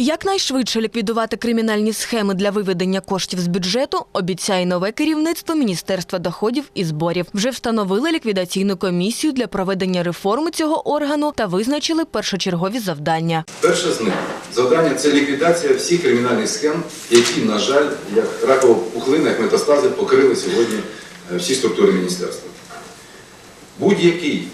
Якнайшвидше ліквідувати кримінальні схеми для виведення коштів з бюджету обіцяє нове керівництво Міністерства доходів і зборів. Вже встановили ліквідаційну комісію для проведення реформи цього органу та визначили першочергові завдання. Перше з них завдання це ліквідація всіх кримінальних схем, які, на жаль, як ракова пухлина, як метастази, покрили сьогодні е, всі структури міністерства. Будь-який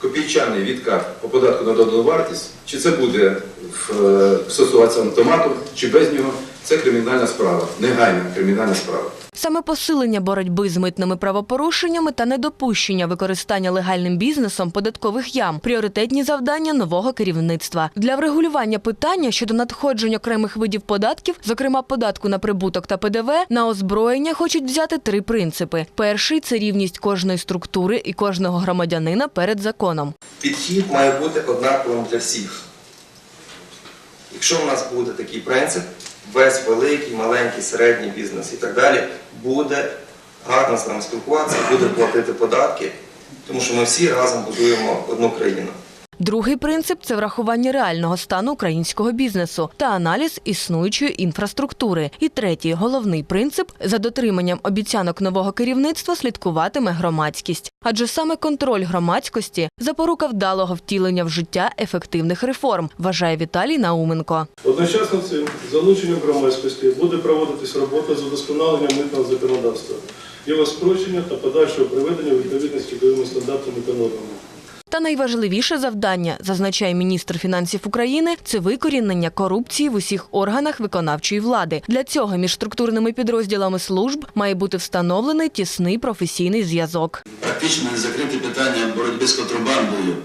копійчаний відкат по податку на додану вартість, чи це буде в, е, стосуватися автомату, чи без нього, це кримінальна справа, негайна кримінальна справа. Саме посилення боротьби з митними правопорушеннями та недопущення використання легальним бізнесом податкових ям пріоритетні завдання нового керівництва для врегулювання питання щодо надходжень окремих видів податків, зокрема податку на прибуток та ПДВ, на озброєння хочуть взяти три принципи: перший це рівність кожної структури і кожного громадянина перед законом. Підхід має бути однаковим для всіх. Якщо у нас буде такий принцип, весь великий, маленький, середній бізнес і так далі буде гарно з нами спілкуватися, буде платити податки, тому що ми всі разом будуємо одну країну. Другий принцип це врахування реального стану українського бізнесу та аналіз існуючої інфраструктури. І третій головний принцип за дотриманням обіцянок нового керівництва слідкуватиме громадськість. Адже саме контроль громадськості запорука вдалого втілення в життя ефективних реформ, вважає Віталій Науменко. Одночасно цим залученням громадськості буде проводитись робота з удосконалення митного законодавства, його спрощення та подальшого приведення відповідності до стандартам та нормами. Та найважливіше завдання, зазначає міністр фінансів України, це викорінення корупції в усіх органах виконавчої влади. Для цього між структурними підрозділами служб має бути встановлений тісний професійний зв'язок. практично не закрити питання боротьби з контрабандою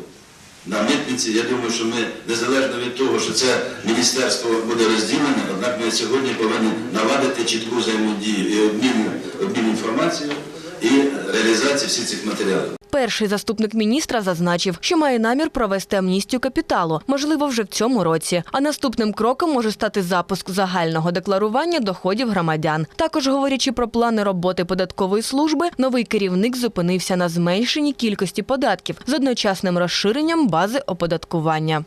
на митниці. Я думаю, що ми незалежно від того, що це міністерство буде розділене, однак ми сьогодні повинні наладити чітку взаємодію і обмін, обмін інформацією і реалізацію всіх цих матеріалів. Перший заступник міністра зазначив, що має намір провести амністію капіталу, можливо, вже в цьому році. А наступним кроком може стати запуск загального декларування доходів громадян. Також говорячи про плани роботи податкової служби, новий керівник зупинився на зменшенні кількості податків з одночасним розширенням бази оподаткування.